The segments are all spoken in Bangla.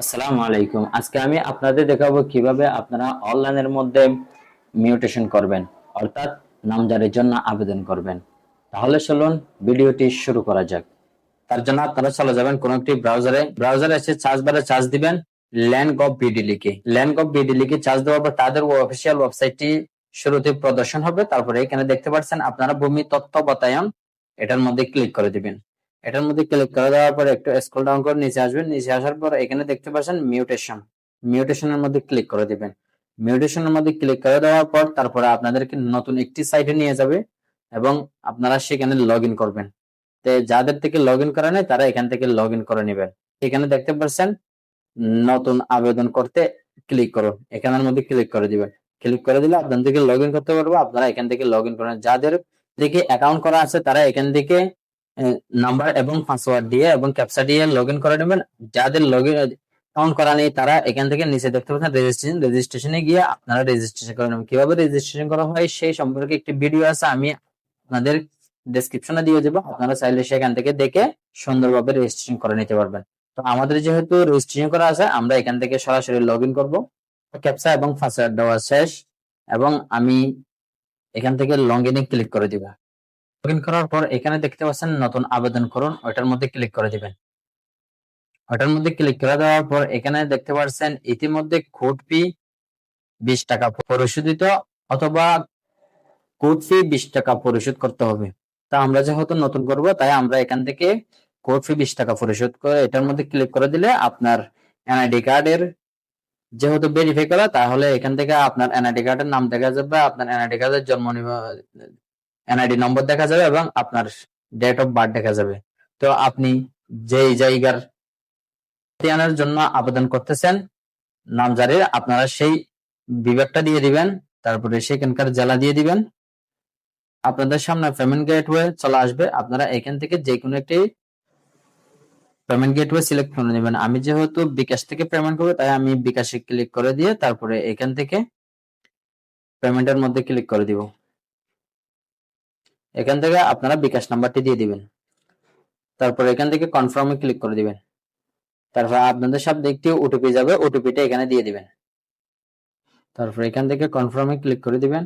আসসালামু আলাইকুম। আজকে আমি আপনাদের দেখাবো কীভাবে আপনারা অনলাইনের মধ্যে মিউটেশন করবেন, অর্থাৎ নামজারির জন্য আবেদন করবেন। তাহলে চলুন ভিডিওটি শুরু করা যাক। তার জন্য আপনারা চলে যাবেন কোন একটি ব্রাউজারে। ব্রাউজারে এসে সার্চ বারে চার্জ দিবেন ল্যান্ড গভ বিডি লিখে। ল্যান্ড গভ বিডি লিখে চার্জ দেওয়ার পর তাদের অফিসিয়াল ওয়েবসাইটটি শুরুতে প্রদর্শন হবে। তারপরে এখানে দেখতে পাচ্ছেন আপনারা ভূমি তথ্য বাতায়ন এটার মধ্যে ক্লিক করে দিবেন। এটার মধ্যে ক্লিক করে দেওয়ার পর একটু স্ক্রল ডাউন করে নিচে আসবেন। নিচে আসার পর এখানে দেখতে পাচ্ছেন মিউটেশন মিউটেশনের মধ্যে ক্লিক করে দিবেন। মিউটেশনের মধ্যে ক্লিক করে দেওয়ার পর তারপরে আপনাদেরকে নতুন একটি সাইটে নিয়ে যাবে এবং আপনারা সেখানে লগ ইন করবেন। তো যাদের থেকে লগ ইন করে নেয় তারা এখান থেকে লগ ইন করে নেবেন। এখানে দেখতে পাচ্ছেন নতুন আবেদন করতে ক্লিক করুন। এখানের মধ্যে ক্লিক করে দিবেন। ক্লিক করে দিলে আপনাদেরকে লগ ইন করতে পারব। আপনারা এখান থেকে লগ ইন করেন। যাদের থেকে অ্যাকাউন্ট করা আছে, তারা এখান থেকে নাম্বার এবং পাসওয়ার্ড দিয়ে এবং ক্যাপচা দিয়ে লগ ইন করে নেবেন। যাদের লগ ইন অ্যাকাউন্ট করা নেই, তারা এখান থেকে নিচে দেখতে পাচ্ছেন রেজিস্ট্রেশন রেজিস্ট্রেশনে গিয়ে আপনারা রেজিস্ট্রেশন করে নেবেন। কীভাবে রেজিস্ট্রেশন করা হয়, সেই সম্পর্কে একটি ভিডিও আছে, আমি আপনাদের ডেসক্রিপশনে দিয়ে দেবো। আপনারা চাইলে সেখান থেকে দেখে সুন্দরভাবে রেজিস্ট্রেশন করে নিতে পারবেন। তো আমাদের যেহেতু রেজিস্ট্রেশন করা আছে, আমরা এখান থেকে সরাসরি লগ ইন করব। ক্যাপচা এবং পাসওয়ার্ড দেওয়া শেষ এবং আমি এখান থেকে লগ ইনে ক্লিক করে দিব। লগ করার পর এখানে দেখতে পাচ্ছেন নতুন আবেদন করুন, ওইটার মধ্যে ক্লিক করে দিবেন। ওটার মধ্যে ক্লিক করে দেওয়ার পর এখানে দেখতে পাচ্ছেন ইতিমধ্যে কোড ফি বিশ টাকা পরিশোধিত অথবা কোড ফি বিশ টাকা পরিশোধ করতে হবে। তা আমরা যেহেতু নতুন করব, তাই আমরা এখান থেকে কোড ফি বিশ টাকা পরিশোধ করে এটার মধ্যে ক্লিক করে দিলে আপনার এনআইডি কার্ডের যেহেতু ভেরিফাই করা, তাহলে এখান থেকে আপনার এনআইডি কার্ডের নাম দেখা যাবে, আপনার এনআইডি কার্ডের জন্ম এনআইডি নম্বর দেখা যাবে এবং আপনার ডেট অফ বার্থ দেখা যাবে। তো আপনি যেই জায়গার আনার জন্য আবেদন করতেছেন নামজারির আপনারা সেই বিভাগটা দিয়ে দিবেন, তারপরে সেখানকার জেলা দিয়ে দিবেন। আপনাদের সামনে পেমেন্ট গেটওয়ে চলে আসবে। আপনারা এখান থেকে যে কোনো একটি পেমেন্ট গেটওয়ে সিলেক্ট করে নেবেন। আমি যেহেতু বিকাশ থেকে পেমেন্ট করব, তাই আমি বিকাশে ক্লিক করে দিয়ে তারপরে এখান থেকে পেমেন্টের মধ্যে ক্লিক করে দিব। এখান থেকে আপনারা বিকাশ নাম্বারটি দিয়ে দিবেন। তারপর এখান থেকে কনফার্মে ক্লিক করে দিবেন। তারপর আপনাদের সামনে একটি ওটিপি যাবে ওটিপিটা এখানে দিয়ে দিবেন। তারপর এখান থেকে কনফার্মে ক্লিক করে দিবেন।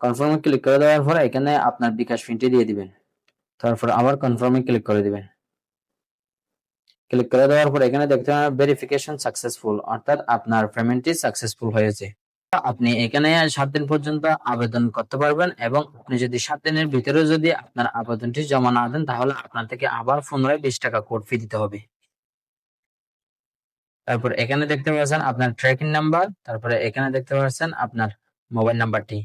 কনফার্মে ক্লিক করে দেওয়ার পর এখানে আপনার বিকাশ পিনটি দিয়ে দিবেন। তারপর আবার কনফার্মে ক্লিক করে দিবেন। ক্লিক করে দেওয়ার পর এখানে দেখতে পাবেন ভেরিফিকেশন সাকসেসফুল অর্থাৎ আপনার পেমেন্টটি সাকসেসফুল হয়েছে। আপনি এখানে সাত দিন পর্যন্ত আবেদন করতে পারবেন এবং আপনি যদি সাত দিনের ভিতরে যদি আপনার আবেদনটি জমা না দেন, তাহলে আপনার থেকে আবার পুনরায় বিশ টাকা কোড ফি দিতে হবে। তারপর এখানে দেখতে পাচ্ছেন আপনার ট্র্যাকিং নাম্বার তারপরে এখানে দেখতে পাচ্ছেন আপনার মোবাইল নাম্বারটি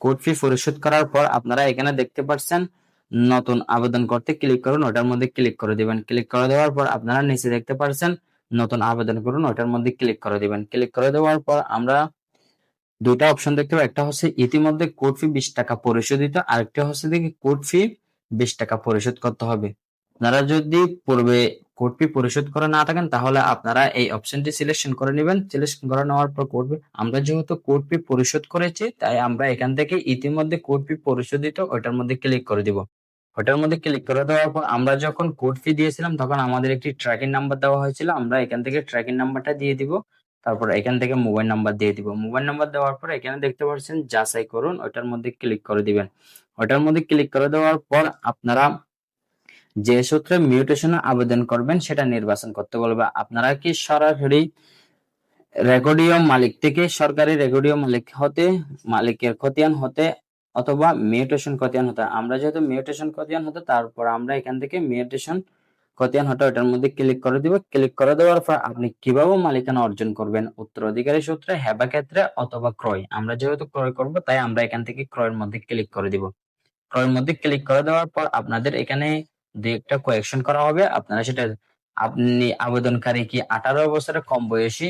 কোড ফি পরিশোধ করার পর আপনারা এখানে দেখতে পাচ্ছেন নতুন আবেদন করতে ক্লিক করুন, ওটার মধ্যে ক্লিক করে দিবেন। ক্লিক করে দেওয়ার পর আপনারা নিচে দেখতে পাচ্ছেন নতুন আবেদন করুন, ওইটার মধ্যে ক্লিক করে দিবেন। ক্লিক করে দেওয়ার পর আমরা দুটা অপশন দেখতে পাই। একটা হচ্ছে ইতিমধ্যে কোড ফি বিশ টাকা পরিশোধিত, আরেকটা হচ্ছে দেখি কোড ফি বিশ টাকা পরিশোধ করতে হবে। আপনারা যদি পূর্বে কোড ফি পরিশোধ করে না থাকেন, তাহলে আপনারা এই অপশনটি সিলেকশন করে নেবেন। সিলেকশন করে নেওয়ার পর কোর্ট ফি আমরা যেহেতু কোড ফি পরিশোধ করেছি, তাই আমরা এখান থেকে ইতিমধ্যে কোড ফি পরিশোধিত, ওইটার মধ্যে ক্লিক করে দিব। ওটার মধ্যে ক্লিক করে দেওয়ার পর আমরা যখন কোড ফি দিয়েছিলাম, তখন আমাদের একটি ট্র্যাকিং নাম্বার দেওয়া হয়েছিল। আমরা এখান থেকে ট্র্যাকিং নাম্বারটা দিয়ে দিব, তারপর এখান থেকে মোবাইল নাম্বার দিয়ে দিব। মোবাইল নাম্বার দেওয়ার পর এখানে দেখতে পাচ্ছেন যাচাই করুন, ওটার মধ্যে ক্লিক করে দিবেন। ওটার মধ্যে ক্লিক করে দেওয়ার পর আপনারা যে সূত্রে মিউটেশনে আবেদন করবেন, সেটা নির্বাচন করতে বলবে। আপনারা কি সরাসরি রেকর্ডিও মালিক থেকে সরকারি রেকর্ডিও মালিক হতে, মালিকের খতিয়ান হতে অথবা মিউটেশন খতিয়ান হতে আমরা যেহেতু মিউটেশন খতিয়ান হতে, তারপর আমরা এখান থেকে মিউটেশন খতিয়ান হতে এটার মধ্যে ক্লিক করে দিব। ক্লিক করে দেওয়ার পর আপনি কীভাবে মালিকানা অর্জন করবেন? উত্তরাধিকারী সূত্রে হেবা ক্ষেত্রে অথবা ক্রয়। আমরা যেহেতু ক্রয় করব, তাই আমরা এখান থেকে ক্রয়ের মধ্যে ক্লিক করে দিব। ক্রয়ের মধ্যে ক্লিক করে দেওয়ার পর আপনাদের এখানে দু একটা কোয়েকশন করা হবে। আপনারা সেটা, আপনি আবেদনকারী কি আঠারো বছরের কম বয়সী?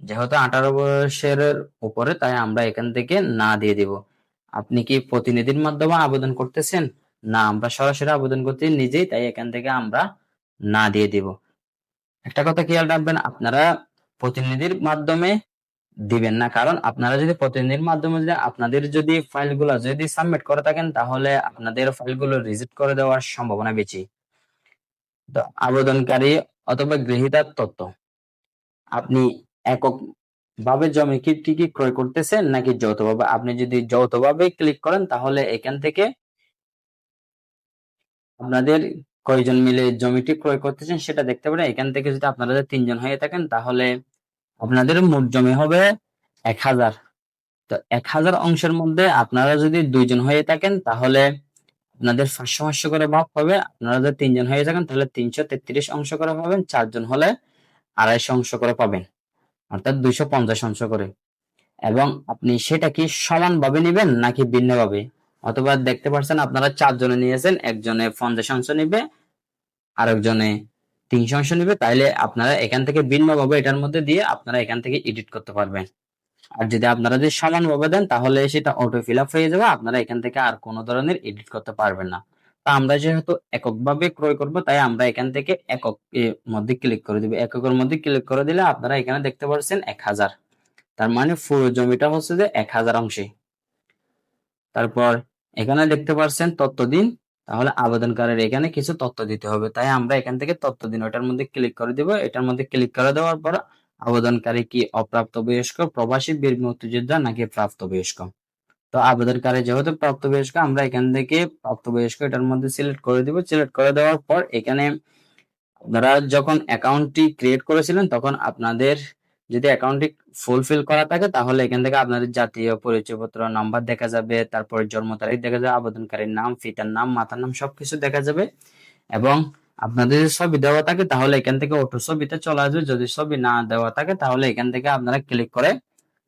যেহেতু আঠারো বয়সের উপরে, তাই আমরা এখান থেকে না দিয়ে দিব। আপনি কি প্রতিনিধির মাধ্যমে আবেদন করতেছেন? না, আমরা সরাসরি আবেদন করতে নিজেই, তাই এখান থেকে আমরা না দিয়ে দিব। একটা কথা খেয়াল রাখবেন, আপনারা প্রতিনিধির মাধ্যমে দিবেন না, কারণ আপনারা যদি প্রতিনিধির মাধ্যমে যদি আপনাদের যদি ফাইলগুলো যদি সাবমিট করে থাকেন, তাহলে আপনাদের ফাইলগুলো রিজেক্ট করে দেওয়ার সম্ভাবনা বেশি। তো আবেদনকারী অথবা গৃহীতার তথ্য। আপনি একক ভাবে জমি কি ক্রয় করতেছেন? নাকি যৌথভাবে? আপনি যদি যৌথভাবে ক্লিক করেন, তাহলে এখান থেকে আপনাদের কয়জন মিলে জমিটি ক্রয় করতেছেন সেটা দেখতে পারেন। এখান থেকে যদি আপনারা তিনজন হয়ে থাকেন, তাহলে আপনাদের মোট জমি হবে এক হাজার। তো এক হাজার অংশের মধ্যে আপনারা যদি দুইজন হয়ে থাকেন, তাহলে আপনাদের পাঁচশো পাঁচশো করে ভাগ হবে। আপনারা যদি তিনজন হয়ে থাকেন, তাহলে তিনশো তেত্রিশ অংশ করে পাবেন। চারজন হলে আড়াইশো অংশ করে পাবেন। অর্থাৎ দুইশো পঞ্চাশ অংশ করে। এবং আপনি সেটা কি সমানভাবে নেবেন নাকি ভিন্নভাবে? অথবা দেখতে পাচ্ছেন আপনারা চারজনে নিয়েছেন, একজনে পঞ্চাশ অংশ নিবে, আরেকজনে তিনশো অংশ নিবে, তাইলে আপনারা এখান থেকে ভিন্নভাবে এটার মধ্যে দিয়ে আপনারা এখান থেকে এডিট করতে পারবেন। আর যদি আপনারা যদি সমানভাবে দেন, তাহলে সেটা অটো ফিল আপ হয়ে যাবে, আপনারা এখান থেকে আর কোনো ধরনের এডিট করতে পারবেন না। আমরা যেহেতু এককভাবে ক্রয় করব, তাই আমরা এখান থেকে একক এর মধ্যে ক্লিক করে দিব। এককের মধ্যে ক্লিক করে দিলে আপনারা এখানে দেখতে পাচ্ছেন এক হাজার। তার মানে পুরো জমিটা হচ্ছে যে এক হাজার অংশে। তারপর এখানে দেখতে পাচ্ছেন তথ্য দিন। তাহলে আবেদনকারীর এখানে কিছু তথ্য দিতে হবে। তাই আমরা এখান থেকে তথ্য দিন ওটার মধ্যে ক্লিক করে দিব। এটার মধ্যে ক্লিক করে দেওয়ার পর আবেদনকারী কি অপ্রাপ্ত বয়স্ক প্রবাসী, বীর মুক্তিযোদ্ধা নাকি প্রাপ্ত বয়স্ক তো আবেদনকারী যেহেতু প্রাপ্তবয়স্ক, আমরা এখান থেকে প্রাপ্তবয়স্ক এটার মধ্যে সিলেক্ট করে দিব। সিলেক্ট করে দেওয়ার পর এখানে আপনারা যখন অ্যাকাউন্টটি ক্রিয়েট করেছিলেন, তখন আপনাদের যদি অ্যাকাউন্টটি ফুলফিল করা থাকে, তাহলে এখান থেকে আপনাদের জাতীয় পরিচয়পত্র নাম্বার দেখা যাবে, তারপরে জন্ম তারিখ দেখা যাবে, আবেদনকারীর নাম, পিতার নাম, মাতার নাম সবকিছু দেখা যাবে। এবং আপনাদের যদি ছবি দেওয়া থাকে, তাহলে এখান থেকে অটো ছবিতে চলে আসবে। যদি ছবি না দেওয়া থাকে, তাহলে এখান থেকে আপনারা ক্লিক করে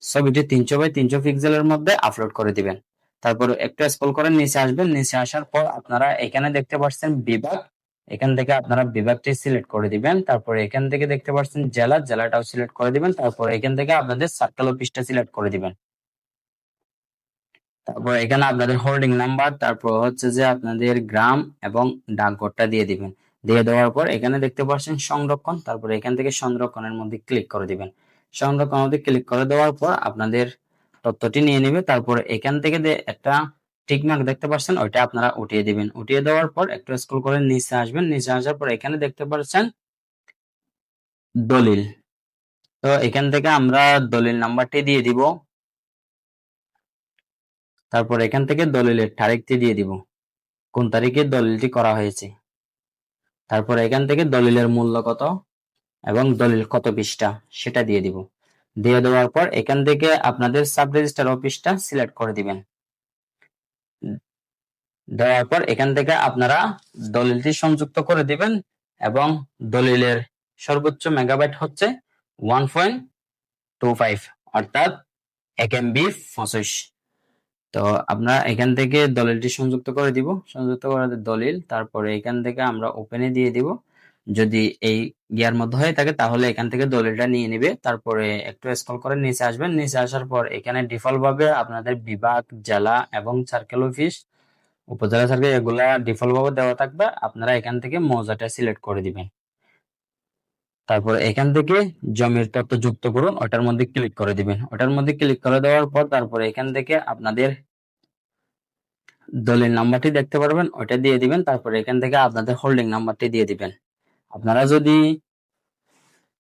ছবিটি তিনশো বাই তিনশো পিক্সেলের মধ্যে আপলোড করে দিবেন। তারপর একটু স্ক্রল করে নিচে আসবেন। নিচে আসার পর আপনারা এখানে দেখতে পাচ্ছেন বিভাগ। এখান থেকে আপনারা বিভাগটি সিলেক্ট করে দিবেন। তারপর এখান থেকে দেখতে পাচ্ছেন জেলা। জেলাটাও সিলেক্ট করে দিবেন। তারপর এখান থেকে আপনাদের সার্কেল অফিসটা সিলেক্ট করে দিবেন। তারপর এখানে আপনাদের হোল্ডিং নাম্বার তারপর হচ্ছে যে আপনাদের গ্রাম এবং ডাকঘরটা দিয়ে দিবেন। দিয়ে দেওয়ার পর এখানে দেখতে পাচ্ছেন সংরক্ষণ। তারপর এখান থেকে সংরক্ষণের মধ্যে ক্লিক করে দিবেন। সংরক্ষণের মধ্যে ক্লিক করে দেওয়ার পর আপনাদের তথ্যটি নিয়ে নেবে। তারপর এখান থেকে একটা টিক মার্ক দেখতে পাচ্ছেন, ওইটা আপনারা উঠিয়ে দিবেন। উঠিয়ে দেওয়ার পর একটু স্ক্রল করে নিচে আসবেন। নিচে আসার পর এখানে দেখতে পাচ্ছেন দলিল। তো এখান থেকে আমরা দলিল নাম্বারটি দিয়ে দিব। তারপর এখান থেকে দলিলের তারিখটি দিয়ে দিব। কোন তারিখে দলিলটি করা হয়েছে? তারপর এখান থেকে দলিলের মূল্য কত? এবং দলিল কত পৃষ্ঠা, সেটা দিয়ে দিব। দিয়ে দেওয়ার পর এখান থেকে আপনাদের সাব রেজিস্টার অফিসটা সিলেক্ট করে দিবেন। দেওয়ার পর এখান থেকে আপনারা দলিলটি সংযুক্ত করে দিবেন এবং দলিলের সর্বোচ্চ মেগাবাইট হচ্ছে ওয়ান পয়েন্ট টু ফাইভ, অর্থাৎ এক এমবি পঁচিশ। তো আমরা এখান থেকে দলিলটি সংযুক্ত করে দিব। সংযুক্ত করে দলিল, তারপরে এখান থেকে আমরা ওপেনে দিয়ে দিব। যদি এই গিয়ার মধ্যে হয়ে থাকে, তাহলে এখান থেকে দলিলটা নিয়ে নিবে। তারপরে একটু স্ক্রল করে নিচে আসবেন। নিচে আসার পর এখানে ডিফল্ট ভাবে আপনাদের বিভাগ, জেলা এবং সার্কেল অফিস উপজেলা সার্কেল এগুলা ডিফল্ট ভাবে দেওয়া থাকবে। আপনারা এখান থেকে মৌজাটা সিলেক্ট করে দিবেন। তারপর এখান থেকে জমির তথ্য যুক্ত করুন, ওটার মধ্যে ক্লিক করে দিবেন। ওটার মধ্যে ক্লিক করে দেওয়ার পর তারপরে এখান থেকে আপনাদের দলিল নাম্বারটি দেখতে পারবেন ওটা দিয়ে দিবেন। তারপর এখান থেকে আপনাদের হোল্ডিং নাম্বারটি দিয়ে দিবেন। আপনারা যদি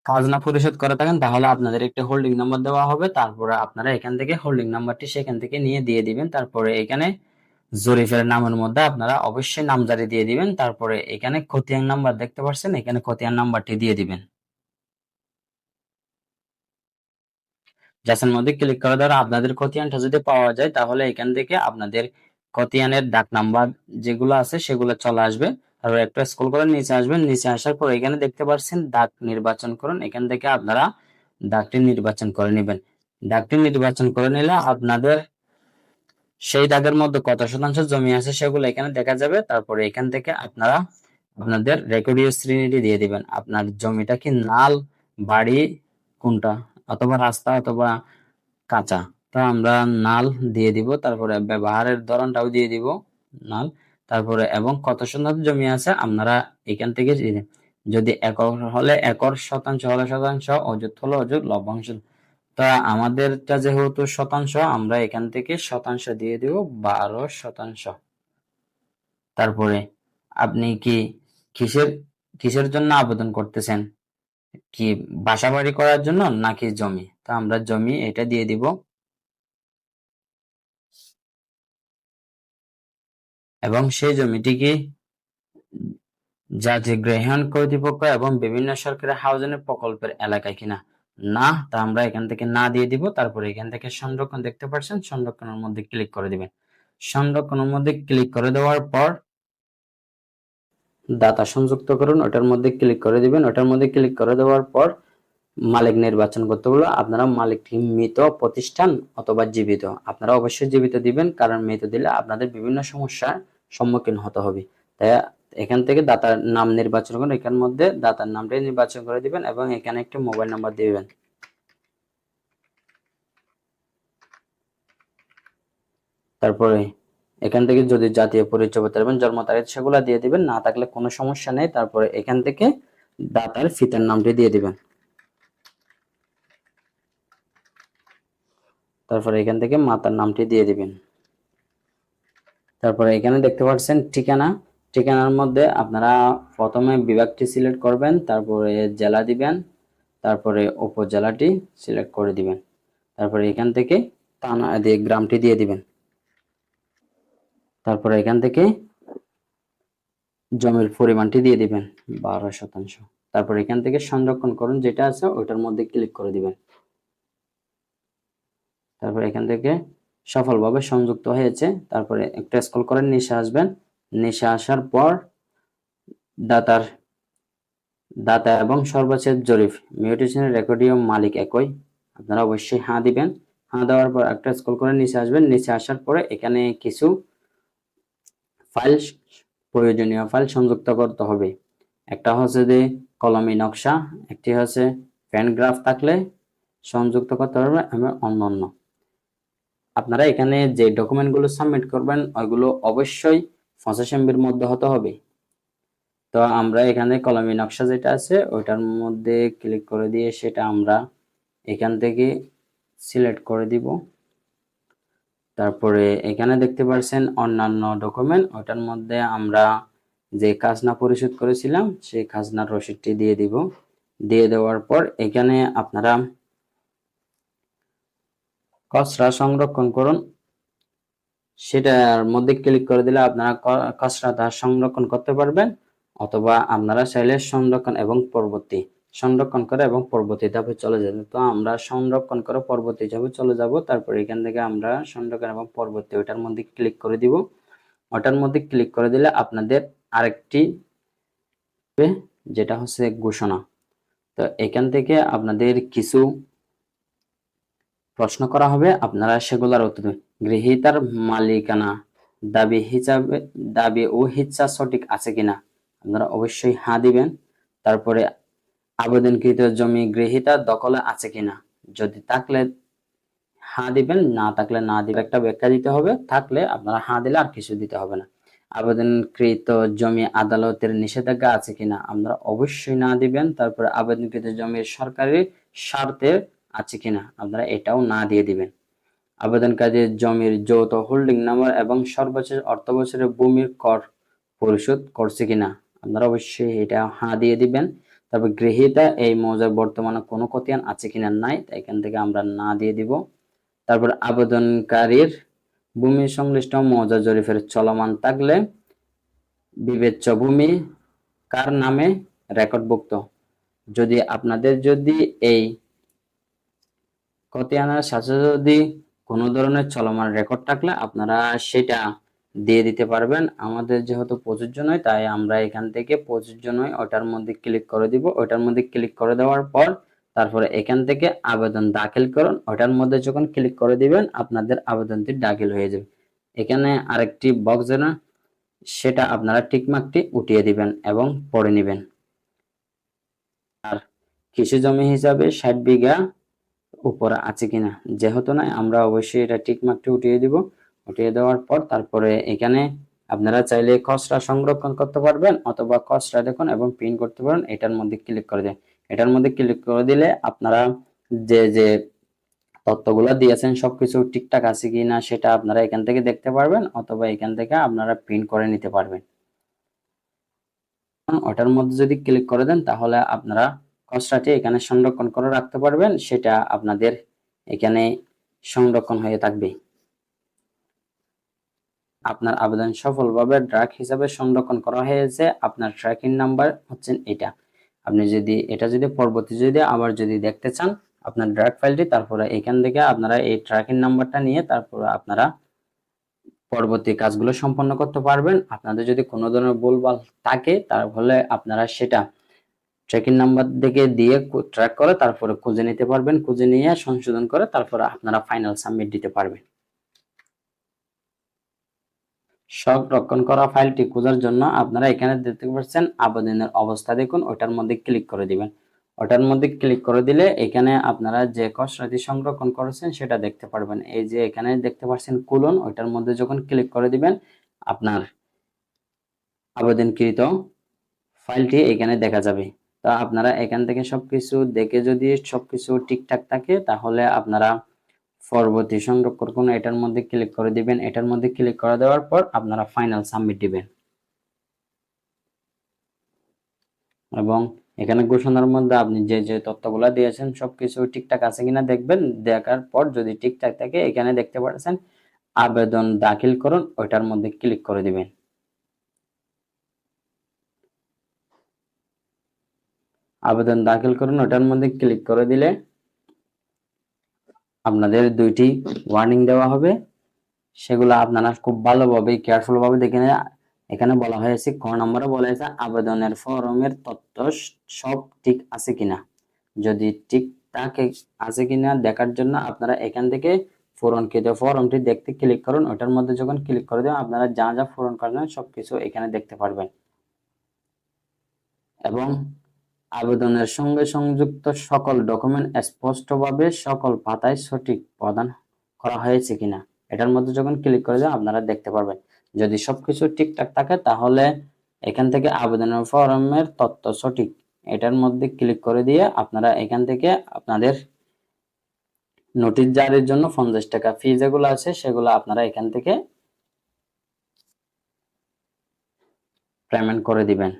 খাজনা পরিশোধ করে থাকেন, তাহলে আপনাদের একটা হোল্ডিং নাম্বার দেওয়া হবে। তারপরে আপনারা এখান থেকে হোল্ডিং নাম্বারটি সেখান থেকে নিয়ে দিয়ে দিবেন। তারপরে এখানে জরিফের নামের মধ্যে আপনারা অবশ্যই নামজারি দিয়ে দিবেন। তারপরে এখানে খতিয়ান নাম্বার দেখতে পাচ্ছেন, এখানে খতিয়ান নাম্বারটি দিয়ে দিবেন। যাচাইয়ের মধ্যে ক্লিক করে দেওয়ার আপনাদের খতিয়ানটা যদি পাওয়া যায়, তাহলে এখান থেকে আপনাদের খতিয়ানের ডাক নাম্বার যেগুলো আছে, সেগুলো চলে আসবে। তারপর একটু স্ক্রল করে নিচে আসবেন। নিচে আসার পর এখানে দেখতে পাচ্ছেন দাগ নির্বাচন করুন। এখান থেকে আপনারা দাগটি নির্বাচন করে নেবেন। দাগটি নির্বাচন করে নিলে আপনাদের সেই দাগের মধ্যে কত শতাংশ জমি আছে সেগুলো এখানে দেখা যাবে। তারপরে এখান থেকে আপনারা আপনাদের রেকর্ডীয় শ্রেণীটি দিয়ে দিবেন। আপনার জমিটা কি নাল, বাড়ি কোনটা? অথবা রাস্তা অথবা কাঁচা। তো আমরা নাল দিয়ে দিব। তারপরে ব্যবহারের ধরনটাও দিয়ে দিব। নাল তারপরে এবং কত শতাংশ জমি আছে আপনারা এখান থেকে যদি একর হলে একর, শতাংশ হলে শতাংশ, অযুত হলে অযুত, লভ্যাংশ। তা আমাদেরটা যেহেতু শতাংশ, আমরা এখান থেকে শতাংশ দিয়ে দিব, বারো শতাংশ। তারপরে আপনি কি কিসের কিসের জন্য আবেদন করতেছেন? কি বাসা বাড়ি করার জন্য নাকি জমি? তা আমরা জমি এটা দিয়ে দিব। এবং সেই জমিটি কি জাতীয় গৃহায়ণ কর্তৃপক্ষ এবং বিভিন্ন সরকারি হাউজিং প্রকল্পের এলাকায় কিনা। না, তা আমরা এখান থেকে না দিয়ে দিব। তারপরে এখান থেকে সংরক্ষণ দেখতে পাচ্ছেন সংরক্ষণের মধ্যে ক্লিক করে দিবেন। সংরক্ষণের মধ্যে ক্লিক করে দেওয়ার পর দাতা সংযুক্ত করুন, ওটার মধ্যে ক্লিক করে দিবেন। ওটার মধ্যে ক্লিক করে দেওয়ার পর মালিক নির্বাচন করতে বলব আপনারা মালিকটি মৃত প্রতিষ্ঠান অথবা জীবিত। আপনারা অবশ্যই জীবিত দিবেন, কারণ মৃত দিলে আপনাদের বিভিন্ন সমস্যার সম্মুখীন হতে হবে। তাই এখান থেকে দাতার নাম নির্বাচন করুন। এখান মধ্যে দাতার নামটাই নির্বাচন করে দিবেন এবং এখানে একটি মোবাইল নাম্বার দিবেন। তারপরে এখান থেকে যদি জাতীয় পরিচয় পত্র এবং জন্ম তারিখ সেগুলো দিয়ে দিবেন, না থাকলে কোনো সমস্যা নেই। তারপরে এখান থেকে দাতার ফিতার নামটি দিয়ে দিবেন। তারপরে এখান থেকে মাতার নামটি দিয়ে দিবেন। তারপরে এখানে দেখতে পাচ্ছেন ঠিকানা। ঠিকানার মধ্যে আপনারা প্রথমে বিভাগটি সিলেক্ট করবেন, তারপরে জেলা দিবেন, তারপরে উপজেলাটি সিলেক্ট করে দিবেন। তারপরে এখান থেকে থানা দিয়ে গ্রামটি দিয়ে দিবেন। তারপরে এখান থেকে জমির পরিমাণটি দিয়ে দিবেন, বারো শতাংশ। তারপর এখান থেকে সংরক্ষণ করুন, যেটা আছে ওইটার মধ্যে ক্লিক করে দিবেন। তারপর এখান থেকে সফলভাবে সংযুক্ত হয়েছে। তারপরে একটা স্ক্রল করে নিচে আসবেন। নিচে আসার পর দাতার, দাতা এবং সর্বশেষ জরিফ মিউটেশনের রেকর্ডিও মালিক একই। আপনারা অবশ্যই হাঁ দিবেন। হাঁ দেওয়ার পর একটা স্ক্রল করে নিচে আসবেন। নিচে আসার পরে এখানে কিছু ফাইল প্রয়োজনীয় ফাইল সংযুক্ত করতে হবে। একটা হচ্ছে যে কলমি নকশা, একটি হচ্ছে প্যানগ্রাফ থাকলে সংযুক্ত করতে পারবে এবং অন্য অন্য আপনারা এখানে যে ডকুমেন্টগুলো সাবমিট করবেন, ওইগুলো অবশ্যই পঞ্চাশ এমবির মধ্যে হতে হবে। তো আমরা এখানে কলমি নকশা যেটা আছে, ওইটার মধ্যে ক্লিক করে দিয়ে সেটা আমরা এখান থেকে সিলেক্ট করে দিব। তারপরে এখানে দেখতে পাচ্ছেন অন্যান্য ডকুমেন্ট, ওইটার মধ্যে আমরা যে খাজনা পরিশোধ করেছিলাম, সেই খাজনার রসিদটি দিয়ে দিব। দিয়ে দেওয়ার পর এখানে আপনারা খসড়া সংরক্ষণ করুন। সেটার মধ্যে ক্লিক করে দিলে আপনারা খসড়াটা সংরক্ষণ করতে পারবেন, অথবা আপনারা চাইলে সংরক্ষণ এবং পরবর্তী, সংরক্ষণ করে এবং পরবর্তী ধাপে চলে যাবে তো আমরা সংরক্ষণ করে পরবর্তী ধাপে চলে যাব, তারপর এখান থেকে আমরা সংরক্ষণ এবং পরবর্তী ওটার মধ্যে ক্লিক করে দিব। ওটার মধ্যে ক্লিক করে দিলে আপনাদের আরেকটি যেটা হচ্ছে ঘোষণা। তো এখান থেকে আপনাদের কিছু প্রশ্ন করা হবে, আপনারা সেগুলোর উত্তর গৃহীতার মালিকানা, দাবি হিসাবে, দাবি ও হিচ্ছা সঠিক আছে কিনা, আপনারা অবশ্যই হ্যাঁ দিবেন। তারপরে আবেদনকৃত জমি গৃহীতা দখলে আছে কিনা, যদি থাকলে হ্যাঁ দিবেন, না থাকলে না দিবেন, একটা ব্যাখ্যা দিতে হবে। থাকলে আপনারা হ্যাঁ দিলে আর কিছু দিতে হবে না। আবেদনকৃত জমি আদালতের নিষেধাজ্ঞা আছে কিনা, আপনারা অবশ্যই না দিবেন। তারপরে আবেদনকৃত জমির সরকারি স্বার্থে আছে কিনা, আপনারা এটাও না দিয়ে দিবেন। আবেদনকারীর জমির যৌথ হোল্ডিং নাম্বার এবং সর্বশেষ অর্থ বছরের ভূমির কর পরিশোধ করছে কিনা, আপনারা অবশ্যই এটা হ্যাঁ দিয়ে দিবেন। তবে গৃহীতা এই মৌজার বর্তমানে কোনো খতিয়ান আছে কিনা নাই তাই এখান থেকে আমরা না দিয়ে দিব। তারপর আবেদনকারীর ভূমি সংশ্লিষ্ট মৌজা জরিফের চলমান থাকলে বিবেচ্য ভূমি কার নামে রেকর্ডভুক্ত? যদি আপনাদের যদি এই খতিয়ানের সাথে যদি কোনো ধরনের চলমান রেকর্ড থাকলে আপনারা সেটা দিয়ে দিতে পারবেন। আমাদের যেহেতু প্রযোজ্য নয়, তাই আমরা এখান থেকে প্রযোজ্য নয়, ওটার মধ্যে ক্লিক করে দিব। ওটার মধ্যে ক্লিক করে দেওয়ার পর তারপরে এখান থেকে আবেদন দাখিল করুন। ওটার মধ্যে যখন ক্লিক করে দিবেন, আপনাদের আবেদনটি দাখিল হয়ে যাবে। এখানে আরেকটি বক্স না সেটা আপনারা টিকমার্কটি উঠিয়ে দিবেন এবং পড়ে নেবেন। আর কৃষি জমি হিসাবে ষাট বিঘা উপরে আছে কিনা। যেহেতু নয়, আমরা অবশ্যই এটা টিকমার্কটি উঠিয়ে দিব। উঠিয়ে দেওয়ার পর তারপরে এখানে আপনারা চাইলে খসড়া সংরক্ষণ করতে পারবেন অথবা খসড়া দেখুন এবং প্রিন্ট করতে পারেন এটার মধ্যে ক্লিক করে দেন। এটার মধ্যে ক্লিক করে দিলে আপনারা যে যে তথ্যগুলো দিয়েছেন সবকিছু ঠিকঠাক আছে কি না সেটা আপনারা এখান থেকে দেখতে পারবেন অথবা এখান থেকে আপনারা প্রিন্ট করে নিতে পারবেন। ওটার মধ্যে যদি ক্লিক করে দেন তাহলে আপনারা খসড়াটি এখানে সংরক্ষণ করে রাখতে পারবেন, সেটা আপনাদের এখানে সংরক্ষণ হয়ে থাকবে। আপনার আবেদন সফলভাবে ড্রাগ হিসাবে সংরক্ষণ করা হয়েছে, আপনার ট্র্যাকিং নাম্বার হচ্ছেন এটা। আপনি যদি, এটা যদি পরবর্তী যদি আবার যদি দেখতে চান, আপনার ড্রাগ ফাইলটি, তারপরে এখান থেকে আপনারা এই ট্র্যাকিং নাম্বারটা নিয়ে তারপরে আপনারা পরবর্তী কাজগুলো সম্পন্ন করতে পারবেন। আপনাদের যদি কোনো ধরনের ভুলভাল থাকে, তাহলে আপনারা সেটা ট্র্যাকিং নাম্বার থেকে দিয়ে ট্র্যাক করে, তারপরে খুঁজে নিতে পারবেন, খুঁজে নিয়ে সংশোধন করে, তারপরে আপনারা ফাইনাল সাবমিট দিতে পারবেন। সংরক্ষণ করা ফাইলটি খোঁজার জন্য আপনারা এখানে দেখতে পাচ্ছেন আবেদনের অবস্থা দেখুন ওটার মধ্যে ক্লিক করে দিবেন। ওটার মধ্যে ক্লিক করে দিলে এখানে আপনারা যে খসড়াটি সংরক্ষণ করেছেন, সেটা দেখতে পারবেন। এই যে এখানে দেখতে পাচ্ছেন কুলন ওটার মধ্যে যখন ক্লিক করে দিবেন, আপনার আবেদনকৃত ফাইলটি এখানে দেখা যাবে। তা আপনারা এখান থেকে সবকিছু দেখে যদি সবকিছু ঠিকঠাক থাকে, তাহলে আপনারা পরবর্তী সংরক্ষণ করুন এটার মধ্যে ক্লিক করে দিবেন। এটার মধ্যে ক্লিক করে দেওয়ার পর আপনারা ফাইনাল সাবমিট দিবেন। এবং এখানে ঘোষণার মধ্যে আপনি যে যে তথ্যগুলো দিয়েছেন, সবকিছু ঠিকঠাক আছে কিনা দেখবেন। দেখার পর যদি ঠিকঠাক থাকে, এখানে দেখতে পাচ্ছেন, আবেদন দাখিল করুন, ওইটার মধ্যে ক্লিক করে দিবেন। আবেদন দাখিল করুন, ওটার মধ্যে ক্লিক করে দিলে আপনাদের দুইটি ওয়ার্নিং দেওয়া হবে। সেগুলো আপনারা খুব ভালোভাবে কেয়ারফুল ভাবে দেখে এখানে বলা হয়েছে ক নম্বরে বলা হয়েছে, আবেদনের ফরমের তথ্য সব ঠিক আছে কিনা। যদি ঠিক থাকে, আছে কিনা দেখার জন্য আপনারা এখান থেকে পূরণকৃত ফর্মটি দেখতে ক্লিক করুন। ওটার মধ্যে যখন ক্লিক করে দেবেন, আপনারা যা যা পূরণ করবেন সবকিছু এখানে দেখতে পারবেন। এবং আবেদনের সঙ্গে সংযুক্ত সকল ডকুমেন্ট স্পষ্টভাবে সকল পাতায় সঠিক প্রদান করা হয়েছে কিনা, এটার মধ্যে যখন ক্লিক করে দেন আপনারা দেখতে পারবেন। যদি সবকিছু ঠিকঠাক থাকে তাহলে এখান থেকে আবেদনের ফর্মের তথ্য সঠিক, এটার মধ্যে ক্লিক করে দিয়ে আপনারা এখান থেকে আপনাদের নোটিশ জারির জন্য পঞ্চাশ টাকা ফি যেগুলো আছে সেগুলো আপনারা এখান থেকে পেমেন্ট করে দিবেন।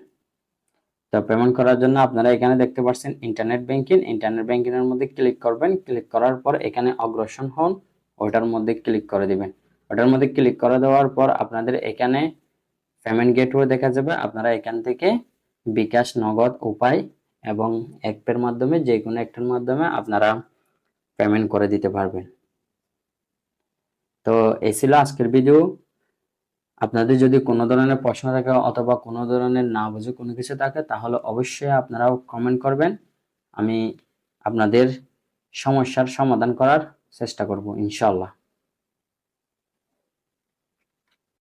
তো পেমেন্ট করার জন্য আপনারা এখানে দেখতে পাচ্ছেন ইন্টারনেট ব্যাংকিং ইন্টারনেট ব্যাংকিং এর মধ্যে ক্লিক করবেন। ক্লিক করার পর এখানে অগ্রসর হন, ওটার মধ্যে ক্লিক করে দিবেন। ওটার মধ্যে ক্লিক করে দেওয়ার পর আপনাদের এখানে পেমেন্ট গেটওয়ে দেখা যাবে। আপনারা এখান থেকে বিকাশ নগদ উপায় এবং অ্যাপের মাধ্যমে যে কোনো একটার মাধ্যমে আপনারা পেমেন্ট করে দিতে পারবেন। তো এই ছিল আজকের ভিডিও আপনাদের যদি কোনো ধরনের প্রশ্ন থাকে অথবা কোনো ধরনের না বুঝে কোনো কিছু থাকে, তাহলে অবশ্যই আপনারাও কমেন্ট করবেন। আমি আপনাদের সমস্যার সমাধান করার চেষ্টা করব ইনশাল্লাহ